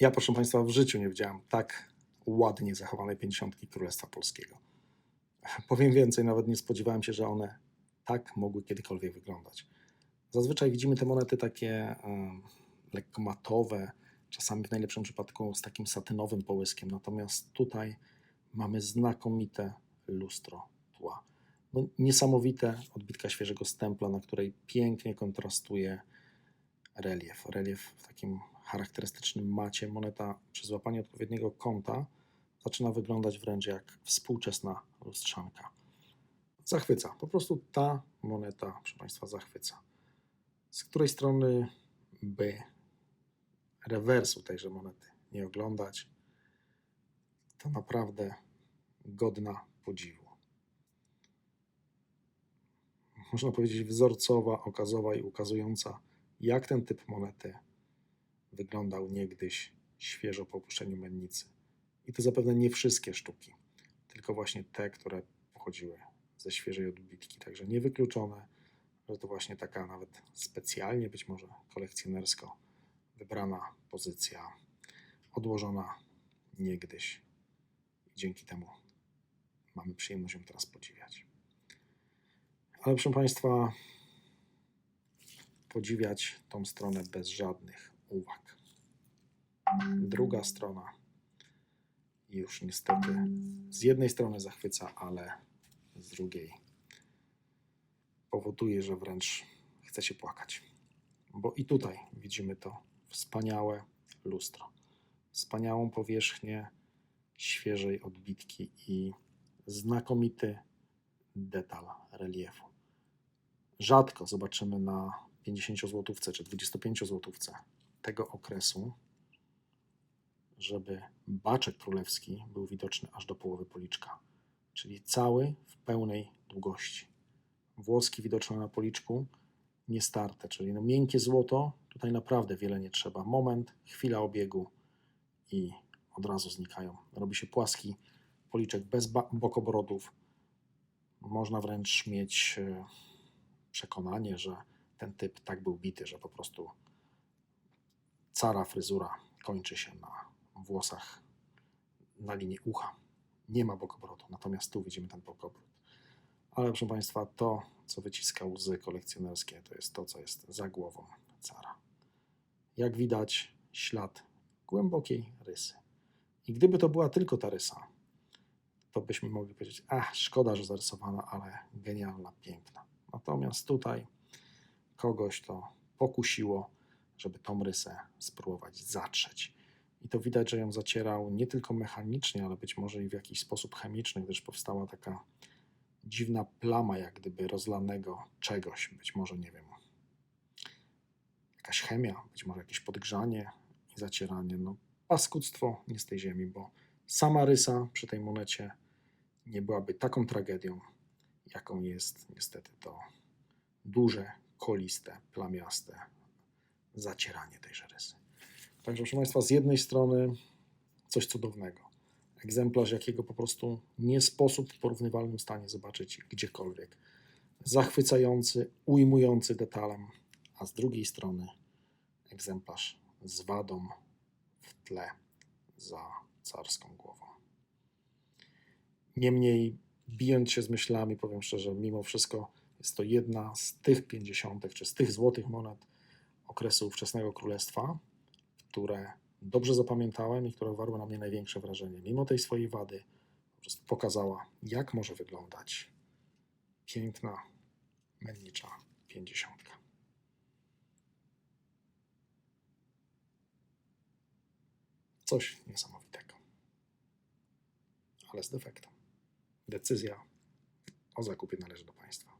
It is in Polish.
Ja, proszę Państwa, w życiu nie widziałem tak ładnie zachowanej pięćdziesiątki Królestwa Polskiego. Powiem więcej, nawet nie spodziewałem się, że one tak mogły kiedykolwiek wyglądać. Zazwyczaj widzimy te monety takie um, lekko matowe, czasami w najlepszym przypadku z takim satynowym połyskiem, natomiast tutaj mamy znakomite lustro tła. No, niesamowite odbitka świeżego stempla, na której pięknie kontrastuje relief. Relief w takim charakterystycznym macie. Moneta przy złapaniu odpowiedniego kąta zaczyna wyglądać wręcz jak współczesna lustrzanka. Zachwyca. Po prostu ta moneta, proszę Państwa, zachwyca. Z której strony by rewersu tejże monety nie oglądać, to naprawdę godna podziwu. Można powiedzieć wzorcowa, okazowa i ukazująca, jak ten typ monety wyglądał niegdyś świeżo po opuszczeniu mennicy. I to zapewne nie wszystkie sztuki, tylko właśnie te, które pochodziły ze świeżej odbitki. Także niewykluczone, że to właśnie taka nawet specjalnie, być może kolekcjonersko wybrana pozycja, odłożona niegdyś. I dzięki temu mamy przyjemność ją teraz podziwiać. Ale proszę Państwa, podziwiać tą stronę bez żadnych uwag. Druga strona już niestety z jednej strony zachwyca, ale z drugiej powoduje, że wręcz chce się płakać. Bo i tutaj widzimy to wspaniałe lustro, wspaniałą powierzchnię świeżej odbitki i znakomity detal reliefu. Rzadko zobaczymy na 50 złotówce czy 25 złotówce tego okresu, żeby baczek królewski był widoczny aż do połowy policzka, czyli cały w pełnej długości. Włoski widoczne na policzku, nie starte, czyli no miękkie złoto, tutaj naprawdę wiele nie trzeba. Moment, chwila obiegu i od razu znikają. Robi się płaski policzek bez bokobrodów. Można wręcz mieć e, przekonanie, że ten typ tak był bity, że po prostu cara fryzura kończy się na włosach na linii ucha. Nie ma bokobrodu, natomiast tu widzimy ten bokobrod. Ale proszę Państwa, to, co wyciska łzy kolekcjonerskie, to jest to, co jest za głową cara. Jak widać, ślad głębokiej rysy. I gdyby to była tylko ta rysa, to byśmy mogli powiedzieć, ach, szkoda, że zarysowana, ale genialna, piękna. Natomiast tutaj kogoś to pokusiło, żeby tą rysę spróbować zatrzeć. I to widać, że ją zacierał nie tylko mechanicznie, ale być może i w jakiś sposób chemiczny, gdyż powstała taka dziwna plama, jak gdyby rozlanego czegoś, być może, nie wiem, jakaś chemia, być może jakieś podgrzanie i zacieranie. No, paskudztwo nie z tej ziemi, bo sama rysa przy tej monecie nie byłaby taką tragedią, jaką jest niestety to duże, koliste, plamiaste zacieranie tejże rysy. Także, proszę Państwa, z jednej strony coś cudownego. Egzemplarz, jakiego po prostu nie sposób w porównywalnym stanie zobaczyć gdziekolwiek. Zachwycający, ujmujący detalem, a z drugiej strony egzemplarz z wadą w tle za carską głową. Niemniej, bijąc się z myślami, powiem szczerze, mimo wszystko jest to jedna z tych pięćdziesiątek, czy z tych złotych monet okresu ówczesnego królestwa, które dobrze zapamiętałem i które warły na mnie największe wrażenie. Mimo tej swojej wady, pokazała, jak może wyglądać piękna, mennicza pięćdziesiątka. Coś niesamowitego. Ale z defektem. Decyzja o zakupie należy do Państwa.